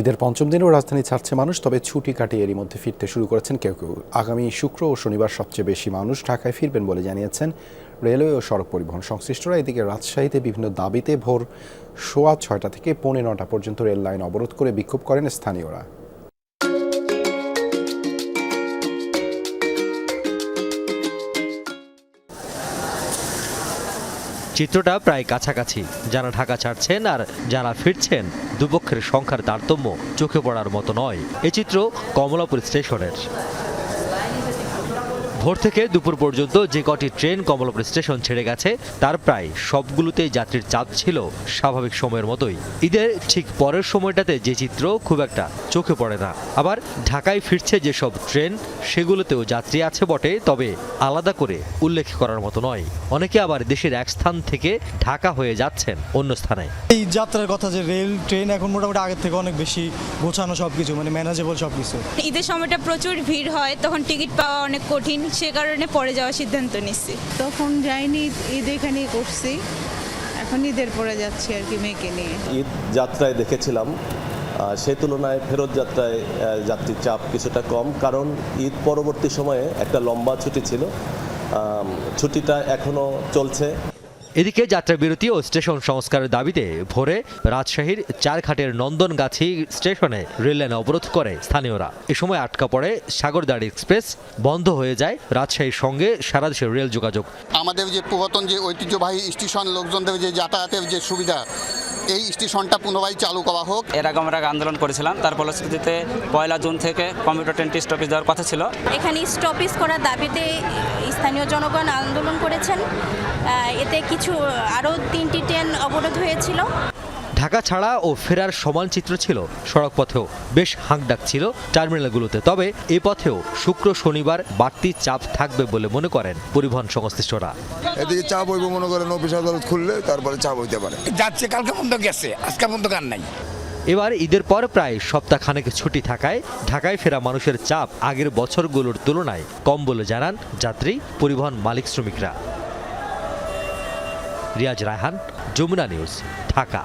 ঈদের পঞ্চম দিনেও রাজধানী ছাড়ছে মানুষ, তবে ছুটি কাটিয়ে এরই মধ্যে ফিরতে শুরু করেছেন কেউ কেউ। আগামী শুক্র ও শনিবার সবচেয়ে বেশি মানুষ ঢাকায় ফিরবেন বলে জানিয়েছেন রেলওয়ে ও সড়ক পরিবহন সংশ্লিষ্টরা। এদিকে রাজশাহীতে বিভিন্ন দাবিতে ভোর সোয়া ছয়টা থেকে পৌনে নটা পর্যন্ত রেল লাইন অবরোধ করে বিক্ষোভ করেন স্থানীয়রা। চিত্রটা প্রায় কাছাকাছি। যারা ঢাকা ছাড়ছেন আর যারা ফিরছেন, দুপক্ষের সংখ্যার তারতম্য চোখে পড়ার মতো নয়। এ চিত্র কমলাপুর স্টেশনের। ভোর থেকে দুপুর পর্যন্ত যে কটি ট্রেন কমলাপুর স্টেশন ছেড়ে গেছে, তার প্রায় সবগুলোতেই যাত্রীর চাপ ছিল স্বাভাবিক সময়ের মতোই। ঈদের ঠিক পরের সময়টাতে যে চিত্র খুব একটা চোখে পড়ে না। আবার ঢাকায় ফিরছে যেসব ট্রেন সেগুলোতেও যাত্রী আছে বটে তবে আলাদা করে উল্লেখ করার মতো নয়। অনেকে আবার দেশের এক স্থান থেকে ঢাকা হয়ে যাচ্ছেন অন্য স্থানে। এই যাত্রার কথা যে রেল ট্রেন এখন মোটামুটি আগের থেকে অনেক বেশি গোছানো সব কিছু মানে ম্যানেজেবল সব কিছু ঈদের সময়টা প্রচুর ভিড় হয় তখন টিকিট পাওয়া অনেক কঠিন সে কারণে পরে যাওয়ার সিদ্ধান্ত নিচ্ছি। তখন যাইনি ঈদ এখানেই করছি। এখন ঈদের পরে যাচ্ছি আর কি মেয়েকে নিয়ে। ঈদ যাত্রায় দেখেছিলাম আহ, সেই তুলনায় ফেরত যাত্রায় যাত্রীর চাপ কিছুটা কম কারণ ঈদ পরবর্তী সময়ে একটা লম্বা ছুটি ছিল। ছুটিটা এখনও চলছে। এদিকে যাত্রা বিরতি ও স্টেশন সংস্কারের দাবিতে ভোরে রাজশাহীর চারঘাটের নন্দনগাছি স্টেশনে রেললাইন অবরোধ করে স্থানীয়রা। এ সময় আটকা পড়ে সাগরদাড়ি এক্সপ্রেস বন্ধ হয়ে যায় রাজশাহীর সঙ্গে সারা দেশের রেল যোগাযোগ। আমাদের যে পুরাতন যে ঐতিহ্যবাহী স্টেশন লোকজনদের যে যাতায়াতের যে সুবিধা এই স্টেশনটা পুনরায় চালু করা হোক। এর আগে আমরা আন্দোলন করেছিলাম তার ফলশ্রুতিতে পয়লা জুন থেকে কম্পিউটার ট্রেনটি স্টপেজ দেওয়ার কথা ছিল। এখানে স্টপেজ করার দাবিতে স্থানীয় জনগণ আন্দোলন করেছেন। এতে কিছু আরও তিনটি ট্রেন অবরোধ হয়েছিল। ঢাকা ছাড়া ও ফেরার সমান চিত্র ছিল সড়ক পথেও বেশ হাঁকডাক ছিল টার্মিনালগুলোতে। তবে এ পথেও শুক্র শনিবার বাড়তি চাপ থাকবে বলে মনে করেন পরিবহন সংশ্লিষ্টরা। এদিকে চাপ হইব মনে করেন অফিস আদালত খুললে তারপরে চাপ হইতে পারে। যাচ্ছে কালকে বন্ধ গেছে আজকে বন্ধ গান নাই। এবার ঈদের পর প্রায় সপ্তাহখানেক ছুটি থাকায় ঢাকায় ফেরা মানুষের চাপ আগের বছরগুলোর তুলনায় কম বলে জানান যাত্রী পরিবহন মালিক শ্রমিকরা। রিয়াজ রায়হান যমুনা নিউজ ঢাকা।